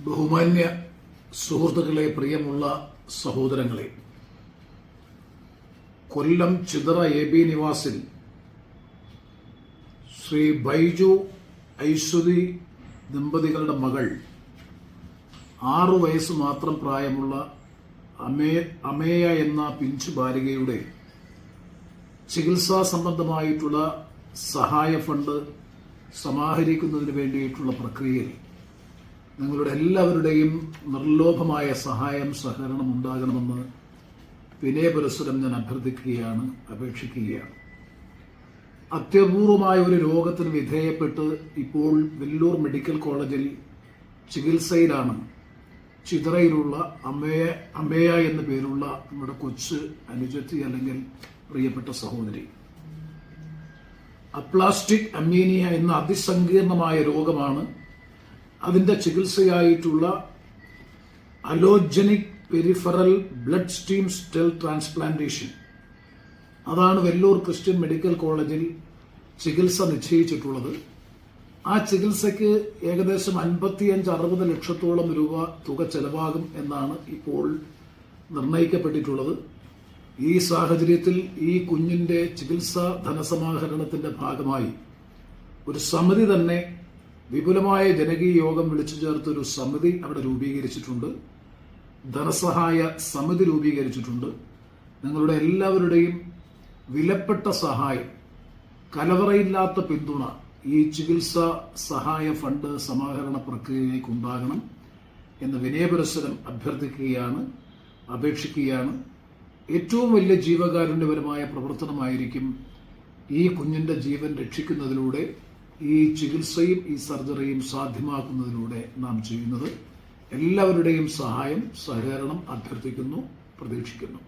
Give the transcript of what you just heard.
ബഹുമാന്യ സുഹൃത്തുക്കളെ പ്രിയമുള്ള സഹോദരങ്ങളെ കൊല്ലം ചിതറ എ ബി നിവാസിൽ ശ്രീ ബൈജു ഐശ്വതി ദമ്പതികളുടെ മകൾ ആറു വയസ്സ് മാത്രം പ്രായമുള്ള അമേ അമേയ എന്ന പിഞ്ചു ബാലികയുടെ ചികിത്സാ സംബന്ധമായിട്ടുള്ള സഹായ ഫണ്ട് സമാഹരിക്കുന്നതിന് വേണ്ടിയിട്ടുള്ള പ്രക്രിയയിൽ നിങ്ങളുടെ എല്ലാവരുടെയും നിർലോഭമായ സഹായം സഹകരണം ഉണ്ടാകണമെന്ന് വിനയപുരസ്സരം ഞാൻ അഭ്യർത്ഥിക്കുകയാണ് അപേക്ഷിക്കുകയാണ്. അത്യപൂർവമായ ഒരു രോഗത്തിന് വിധേയപ്പെട്ട് ഇപ്പോൾ വെല്ലൂർ മെഡിക്കൽ കോളേജിൽ ചികിത്സയിലാണ്. ചിതറയിലുള്ള അമ്മയ അമ്മയ എന്ന പേരുള്ള നമ്മുടെ കൊച്ച് അനുജത്തി അല്ലെങ്കിൽ പ്രിയപ്പെട്ട സഹോദരി. അപ്ലാസ്റ്റിക് അമീനിയ എന്ന അതിസങ്കീർണമായ രോഗമാണ് അതിന്റെ ചികിത്സയായിട്ടുള്ള allogenic peripheral blood stream stem transplantation. അതാണ് വെല്ലൂർ ക്രിസ്ത്യൻ മെഡിക്കൽ കോളേജിൽ ചികിത്സ നിശ്ചയിച്ചിട്ടുള്ളത്. ആ ചികിത്സയ്ക്ക് ഏകദേശം അൻപത്തിയഞ്ച് അറുപത് ലക്ഷത്തോളം രൂപ തുക ചെലവാകും എന്നാണ് ഇപ്പോൾ നിർണയിക്കപ്പെട്ടിട്ടുള്ളത്. ഈ സാഹചര്യത്തിൽ ഈ കുഞ്ഞിന്റെ ചികിത്സാ ധനസമാഹരണത്തിന്റെ ഭാഗമായി ഒരു സമിതി തന്നെ വിപുലമായ ജനകീയ യോഗം വിളിച്ചു ചേർത്തൊരു സമിതി അവിടെ രൂപീകരിച്ചിട്ടുണ്ട്. ധനസഹായ സമിതി രൂപീകരിച്ചിട്ടുണ്ട്. നിങ്ങളുടെ എല്ലാവരുടെയും വിലപ്പെട്ട സഹായം കലവറയില്ലാത്ത പിന്തുണ ഈ ചികിത്സാ സഹായ ഫണ്ട് സമാഹരണ പ്രക്രിയയിലേക്ക് ഉണ്ടാകണം എന്ന് വിനയപുരസ്സരം അഭ്യർത്ഥിക്കുകയാണ് അപേക്ഷിക്കുകയാണ്. ഏറ്റവും വലിയ ജീവകാരുണ്യപരമായ പ്രവർത്തനമായിരിക്കും ഈ കുഞ്ഞിന്റെ ജീവൻ രക്ഷിക്കുന്നതിലൂടെ ഈ ചികിത്സയും ഈ സർജറിയും സാധ്യമാക്കുന്നതിലൂടെ നാം ചെയ്യുന്നത്. എല്ലാവരുടെയും സഹായം സഹകരണം അഭ്യർത്ഥിക്കുന്നു പ്രതീക്ഷിക്കുന്നു.